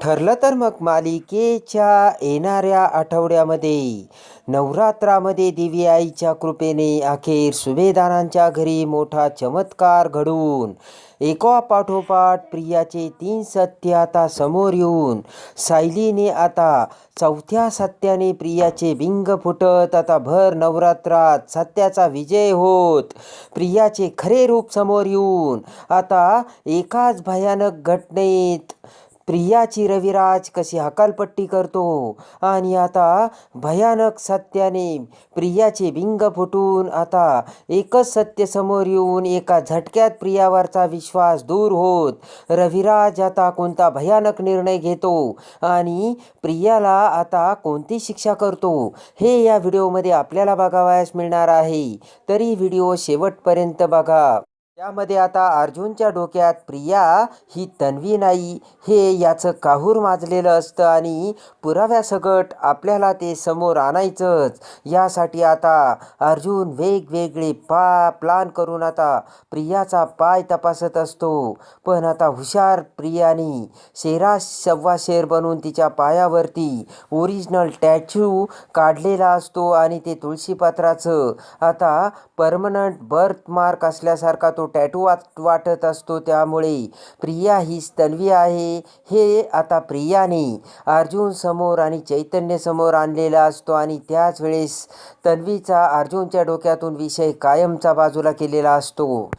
ठरलं तर मग मालिकेच्या येणाऱ्या आठवड्यामध्ये नवरात्रामध्ये देवी आईच्या कृपेने अखेर सुभेदारांच्या घरी मोठा चमत्कार घडून एकापाठोपाठ प्रियाचे तीन सत्य आता समोर येऊन सायलीने आता चौथ्या सत्याने प्रियाचे बिंग फुटत आता भर नवरात्रात सत्याचा विजय होत प्रियाचे खरे रूप समोर येऊन आता एकाच भयानक घटनेत प्रियाची रविराज कशी हकालपट्टी करतो? आणि आता भयानक सत्याने प्रियाचे बिंग फुटून आता एकच सत्य समोर येऊन एका झटक्यात प्रियावरचा विश्वास दूर होत. रविराज आता कोणता भयानक निर्णय घेतो? आणि प्रियाला आता कोणती शिक्षा करतो? हे या व्हिडिओमध्ये आपल्याला बघावयास मिळणार आहे. तरी व्हिडिओ शेवटपर्यंत बघा. त्यामध्ये आता अर्जुनच्या डोक्यात प्रिया ही तन्वी नाही. हे याचं काहूर माजलेलं असतं आणि पुराव्यासकट आपल्याला ते समोर आणायचंच. यासाठी आता अर्जुन वेगवेगळे पा प्लान करून आता प्रियाचा पाय तपासत असतो. पण आता हुशार प्रियाने शेरा सव्वा शेर बनून तिच्या पायावरती ओरिजिनल टॅच्यू काढलेला असतो आणि ते तुळशीपात्राचं आता परमनंट बर्थ मार्क असल्यासारखा तो टॅटू वाट वाटत असतो. त्यामुळे प्रिया हीच तन्वी आहे. हे आता प्रियाने अर्जुन समोर आणि चैतन्य समोर आणलेला असतो आणि त्याच वेळेस तन्वीचा अर्जुनच्या डोक्यातून विषय कायमचा बाजूला केलेला असतो.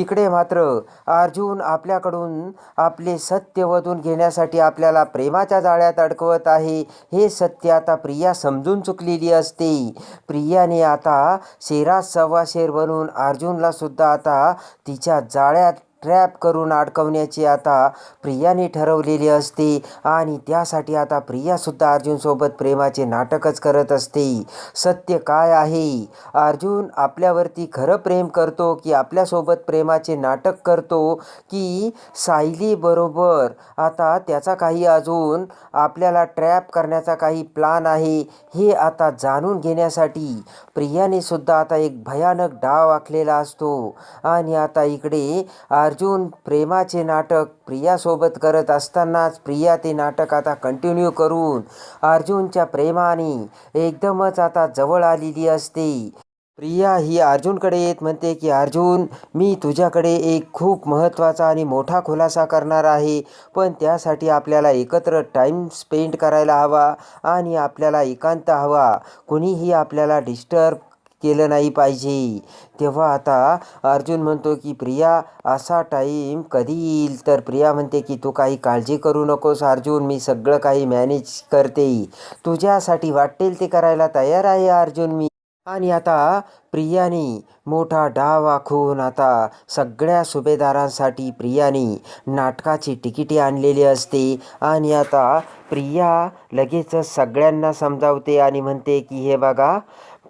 इकडे मात्र अर्जुन आपल्याकडून आपले सत्य वधून घेण्यासाठी आपल्याला प्रेमाच्या जाळ्यात अडकवत आहे. हे सत्य आता प्रिया समजून चुकलेली असते. प्रियाने आता शेरा सव्वा शेर बनून अर्जुनला सुद्धा आता तिच्या जाळ्यात ट्रॅप करून अडकवण्याची आता प्रियाने ठरवलेली असते आणि त्यासाठी आता प्रियासुद्धा अर्जुनसोबत प्रेमाचे नाटकच करत असते. सत्य काय आहे? अर्जुन आपल्यावरती खरं प्रेम करतो की आपल्यासोबत प्रेमाचे नाटक करतो की सायलीबरोबर आता त्याचा काही अजून आपल्याला ट्रॅप करण्याचा काही प्लान आहे हे आता जाणून घेण्यासाठी प्रियाने सुद्धा आता एक भयानक डाव आखलेला असतो. आणि आता इकडे अर्जुन प्रेमाचे नाटक प्रियासोबत करत असतानाच प्रिया ते नाटक आता कंटिन्यू करून अर्जुनच्या प्रेमाने एकदमच आता जवळ आलेली असते. प्रिया ही अर्जुनकडे येत म्हणते की अर्जुन मी तुझ्याकडे एक खूप महत्त्वाचा आणि मोठा खुलासा करणार आहे पण त्यासाठी आपल्याला एकत्र टाईम स्पेंड करायला हवा आणि आपल्याला एकांत हवा. कुणीही आपल्याला डिस्टर्ब केलं नाही पाहिजे. तेव्हा आता अर्जुन म्हणतो की प्रिया असा टाईम कधी येईल? तर प्रिया म्हणते की तू काही काळजी करू नकोस अर्जुन मी सगळं काही मॅनेज करते. तुझ्यासाठी वाटेल ते करायला तयार आहे अर्जुन मी. आणि आता प्रियाने मोठा डाव आखून आता सगळ्या सुभेदारांसाठी प्रियाने नाटकाची तिकिटे आणलेली असते. आणि आता प्रिया लगेचच सगळ्यांना समजावते आणि म्हणते की हे बघा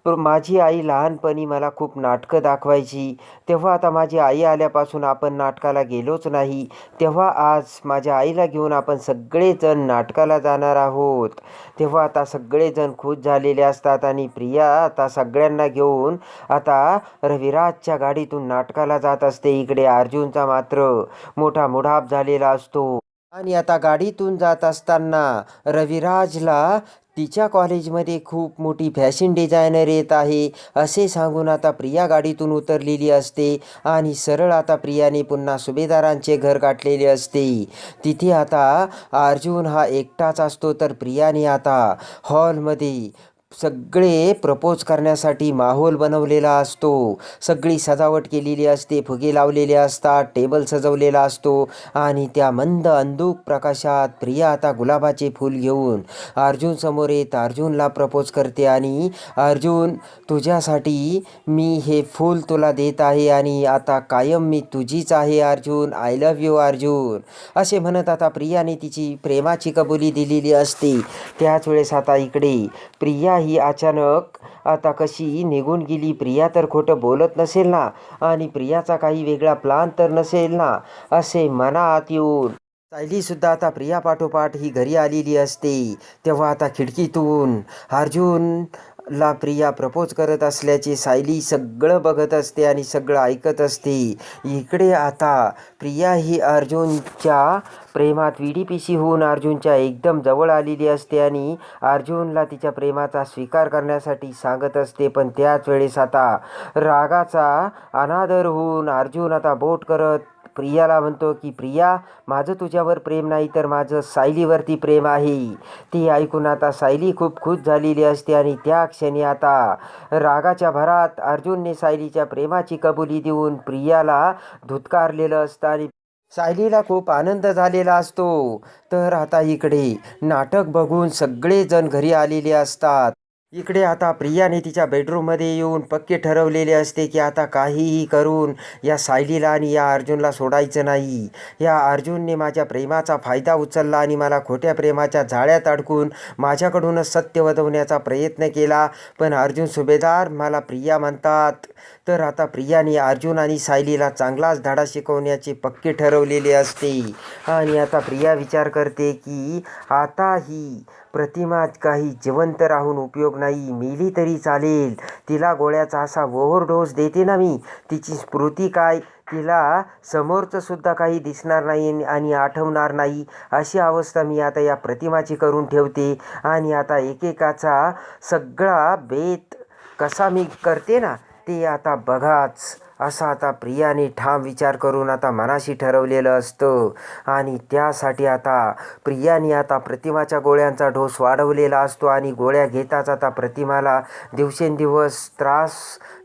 तर माझी आई लहानपणी मला खूप नाटकं दाखवायची. तेव्हा आता माझी आई आल्यापासून आपण नाटकाला गेलोच नाही. तेव्हा आज माझ्या आईला घेऊन आपण सगळेजण नाटकाला जाणार आहोत. तेव्हा आता सगळेजण खुश झालेले असतात आणि प्रिया आता सगळ्यांना घेऊन आता रविराजच्या गाडीतून नाटकाला जात असते. इकडे अर्जुनचा मात्र मोठा मुढाप झालेला असतो. आणि आता गाडीतून जात असताना रविराजला तिच्या कॉलेजमध्ये खूप मोठी फॅशन डिझायनर येत आहे असे सांगून आता प्रिया गाडीतून उतरलेली असते आणि सरळ आता प्रियाने पुन्हा सुभेदारांचे घर गाठलेले असते. तिथे आता अर्जुन हा एकटाच असतो तर प्रियाने आता हॉलमध्ये सगळे प्रपोज करण्यासाठी माहोल बनवलेला असतो. सगळी सजावट केलेली असते फुगे लावलेले असतात टेबल सजवलेला असतो आणि त्या मंद अंदूक प्रकाशात प्रिया आता गुलाबाचे फूल घेऊन अर्जुन समोर येत अर्जुनला प्रपोज करते आणि अर्जुन तुझ्यासाठी मी हे फूल तुला देत आहे आणि आता कायम मी तुझीच आहे Arjun. I love you Arjun. असे म्हणत आता प्रियाने तिची प्रेमाची कबुली दिलेली असते. त्याच वेळेस आता इकडे प्रिया ही अचानक आता कशी निघून गेली? प्रिया तर खोटं बोलत नसेल ना? आणि प्रियाचा काही वेगळा प्लान तर नसेल ना? असे मनात येऊन सायलीसुद्धा आता प्रिया पाठोपाठ ही घरी आलेली असते. तेव्हा आता खिडकीतून अर्जुन ला प्रिया प्रपोज करत असल्याचे सायली सगळं बघत असते आणि सगळं ऐकत असते. इकडे आता प्रिया ही अर्जुनच्या प्रेमात विडीपिशी होऊन अर्जुनच्या एकदम जवळ आलेली असते आणि अर्जुनला तिच्या प्रेमाचा स्वीकार करण्यासाठी सांगत असते. पण त्याच वेळेस आता रागाचा अनादर होऊन अर्जुन आता बोट करत प्रियाला म्हणतो की प्रिया माझं तुझ्यावर प्रेम नाही तर माझं सायलीवरती प्रेम आहे. ती ऐकून आता सायली खूप खुश झालेली असते आणि त्या क्षणी आता रागाच्या भरात अर्जुनने सायलीच्या प्रेमाची कबुली देऊन प्रियाला धुतकारलेलं असतं आणि सायलीला खूप आनंद झालेला असतो. तर आता इकडे नाटक बघून सगळेजण घरी आलेले असतात. इकडे आता प्रियाने तिच्या बेडरूममध्ये येऊन पक्के ठरवलेले असते की आता काहीही करून या सायलीला आणि या अर्जुनला सोडायचं नाही. या अर्जुनने माझ्या प्रेमाचा फायदा उचलला आणि मला खोट्या प्रेमाच्या जाळ्यात अडकून माझ्याकडूनच सत्य वधवण्याचा प्रयत्न केला. पण अर्जुन सुभेदार मला प्रिया म्हणतात. तर आता प्रियाने अर्जुन आणि सायलीला चांगलाच धडा शिकवण्याचे पक्के ठरवलेले असते. आणि आता प्रिया विचार करते की आता ही प्रतिमा काही जिवंत राहून उपयोग नाही. मेली तरी चालेल. तिला गोळ्याचा असा ओव्हरडोस देते ना मी. तिची स्मृती काय? तिला समोरचं सुद्धा काही दिसणार नाही आणि आठवणार नाही. अशी अवस्था मी आता या प्रतिमाची करून ठेवते. आणि आता एकेकाचा सगळा बेत कसा मी करते ना ते आता बघाच. असा आता प्रियाने ठाम विचार करून आता मनाशी ठरवलेलं असतं. आणि त्यासाठी आता प्रियाने आता प्रतिमाच्या गोळ्यांचा ढोस वाढवलेला असतो आणि गोळ्या घेताच आता प्रतिमाला दिवसेंदिवस त्रास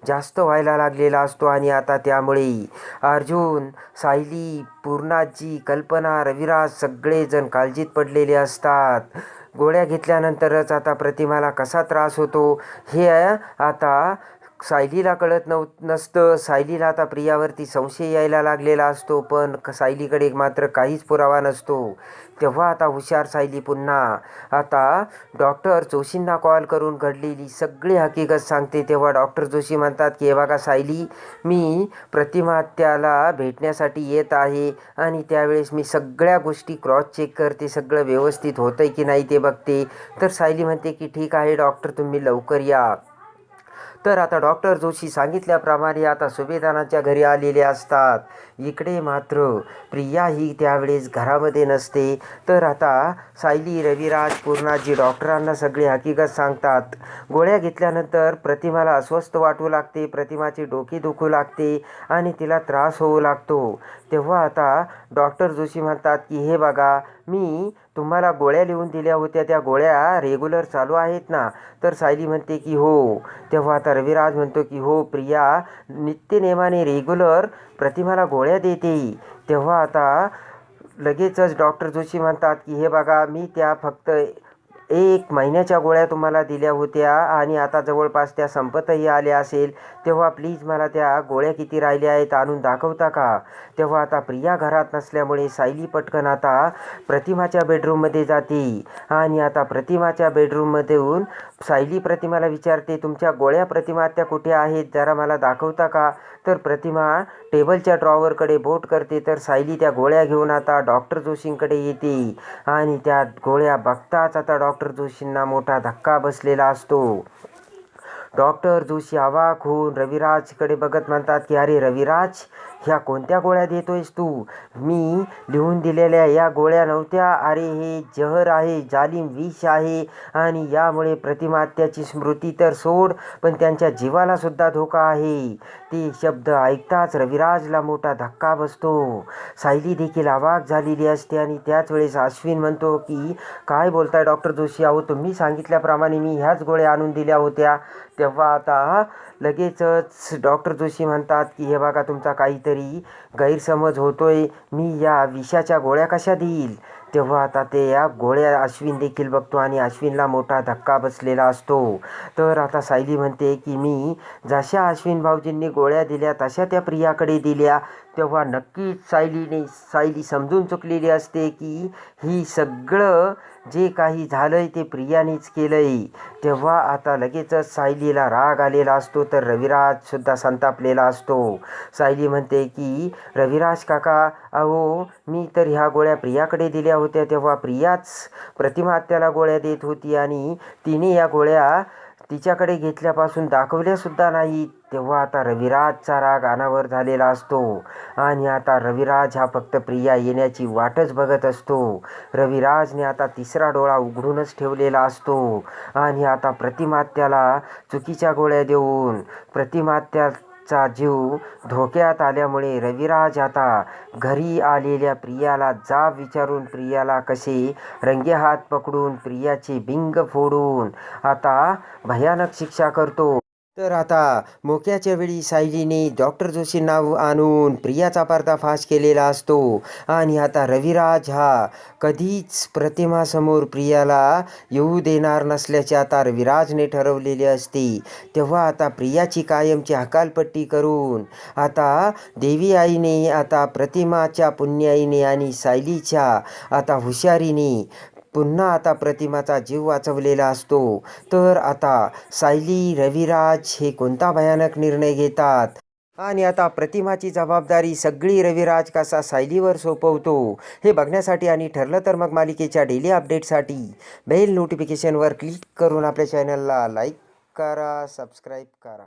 जास्त व्हायला लागलेला असतो. आणि आता त्यामुळे अर्जुन सायली पूर्णाजी कल्पना रविराज सगळेजण काळजीत पडलेले असतात. गोळ्या घेतल्यानंतरच आता प्रतिमाला कसा त्रास होतो हे आता सायलीला कळत नव नसतं. सायलीला आता प्रियावरती संशय यायला लागलेला असतो पण सायलीकडे मात्र काहीच पुरावा नसतो. तेव्हा आता हुशार सायली पुन्हा. आता डॉक्टर जोशींना कॉल करून घडलेली सगळी हकीकत सांगते. तेव्हा डॉक्टर जोशी म्हणतात की हे बघा सायली मी प्रतिमात्याला भेटण्यासाठी येत आहे आणि त्यावेळेस मी सगळ्या गोष्टी क्रॉस चेक करते. सगळं व्यवस्थित होतं की नाही ते बघते. तर सायली म्हणते की ठीक आहे डॉक्टर तुम्ही लवकर या. तर आता डॉक्टर जोशी सांगितल्याप्रमाणे आता सुभेदानाच्या घरी आलेले असतात. इकडे मात्र प्रिया ही त्यावेळेस घरामध्ये नसते. तर आता सायली रविराज पूर्णाजी डॉक्टरांना सगळी हकीकत सांगतात. गोळ्या घेतल्यानंतर प्रतिमाला अस्वस्थ वाटू लागते प्रतिमाची डोकी दुखू लागते आणि तिला त्रास होऊ लागतो. तेव्हा आता डॉक्टर जोशी म्हणतात की हे बघा मी तुम्हाला गोळ्या लिहून दिल्या होत्या त्या गोळ्या रेग्युलर चालू आहेत ना? तर सायली म्हणते की हो. तेव्हा आता रविराज म्हणतो की हो प्रिया नित्यनेमाने रेग्युलर प्रतिमाला गोळ्या देते. तेव्हा आता लगेचच डॉक्टर जोशी म्हणतात की हे बघा मी त्या फक्त एक महिन्याच्या गोळ्या तुम्हाला दिल्या होत्या आणि आता जवळपास त्या संपतही आल्या असेल तेव्हा प्लीज मला त्या गोळ्या किती राहिल्या आहेत आणून दाखवता का? तेव्हा आता प्रिया घरात नसल्यामुळे सायली पटकन आता प्रतिमाच्या बेडरूममध्ये जाते आणि आता प्रतिमाच्या बेडरूममधून सायली प्रतिमाला विचारते तुमच्या गोळ्या प्रतिमा त्या कुठे आहेत? जरा मला दाखवता का? तर प्रतिमा टेबलच्या ड्रॉवरकडे बोट करते तर सायली त्या गोळ्या घेऊन आता डॉक्टर जोशींकडे येते आणि त्या गोळ्या बघताच आता डॉक्टर जोशींना मोठा धक्का बसलेला असतो. डॉक्टर जोशी अवाक होऊन रविराजकडे बघत म्हणतात की अरे रविराज ह्या कोणत्या गोळ्या देतोयस तू? मी लिहून दिलेल्या या गोळ्या नव्हत्या. अरे हे जहर आहे जालिम विष आहे आणि यामुळे प्रतिमात्याची स्मृती तर सोड पण त्यांच्या जीवाला सुद्धा धोका आहे. ते शब्द ऐकताच रविराजला मोठा धक्का बसतो. सायली देखील अवाक झालेली असते आणि त्याच वेळेस अश्विन म्हणतो की काय बोलताय डॉक्टर जोशी? अहो तुम्ही सांगितल्याप्रमाणे मी ह्याच गोळ्या आणून दिल्या होत्या. तेव्हा आता लगेचच डॉक्टर जोशी म्हणतात की हे बघा तुमचा काहीतरी गैरसमज होतोय. मी या विषाच्या गोळ्या कशा देईल? तेव्हा आता ते या गोळ्या अश्विन देखील बघतो आणि अश्विनला मोठा धक्का बसलेला असतो. तर आता सायली म्हणते की मी जशा अश्विन भाऊजींनी गोळ्या दिल्या तशा त्या प्रियाकडे दिल्या. तेव्हा नक्कीच सायलीने सायली समजून चुकलेली असते की ही सगळं जे काही झालंय ते प्रियानेच केलंय. तेव्हा आता लगेचच सायलीला राग आलेला असतो तर रविराज सुद्धा संतापलेला असतो. सायली म्हणते की रविराज काका अहो मी तर ह्या गोळ्या प्रियाकडे दिल्या होत्या तेव्हा प्रियाच प्रतिमा त्याला गोळ्या देत होती आणि तिने या गोळ्या तिच्याकडे घेतल्यापासून दाखवल्यासुद्धा नाही. तेव्हा आता रविराजचा राग अनावर झालेला असतो. आणि आता रविराज हा फक्त प्रिया येण्याची वाटच बघत असतो. रविराजने आता तिसरा डोळा उघडूनच ठेवलेला असतो. आणि आता प्रतिमात्याला चुकीच्या गोळ्या देऊन चा जीव धोक्यात आल्यामुळे रविराज आता घरी आलेल्या प्रियाला जाब विचारून प्रियाला कसे रंगेहात पकडून प्रियाचे बिंग फोडून आता भयानक शिक्षा करतो. तर आता मोक्याच्या वेळी सायलीने डॉक्टर जोशी नाव आणून प्रियाचा पर्दाफाश केलेला असतो. आणि आता रविराज हा कधीच प्रतिमासमोर प्रियाला येऊ देणार नसल्याचे आता रविराजने ठरवलेले असते. तेव्हा आता प्रियाची कायमची हकालपट्टी करून आता देवी आईने आता प्रतिमाच्या पुण्याईने आणि सायलीच्या आता हुशारीने पुन्हा आता प्रतिमाचा जीव वाचवलेला असतो. तर आता सायली रविराज हे कोणता भयानक निर्णय घेतात? आणि आता प्रतिमाची जबाबदारी सगळी रविराज कसा सायलीवर सोपवतो? हे बघण्यासाठी आणि ठरलं तर मग मालिकेच्या डेली अपडेटसाठी बेल नोटिफिकेशनवर क्लिक करून आपल्या चॅनलला लाईक करा सबस्क्राईब करा.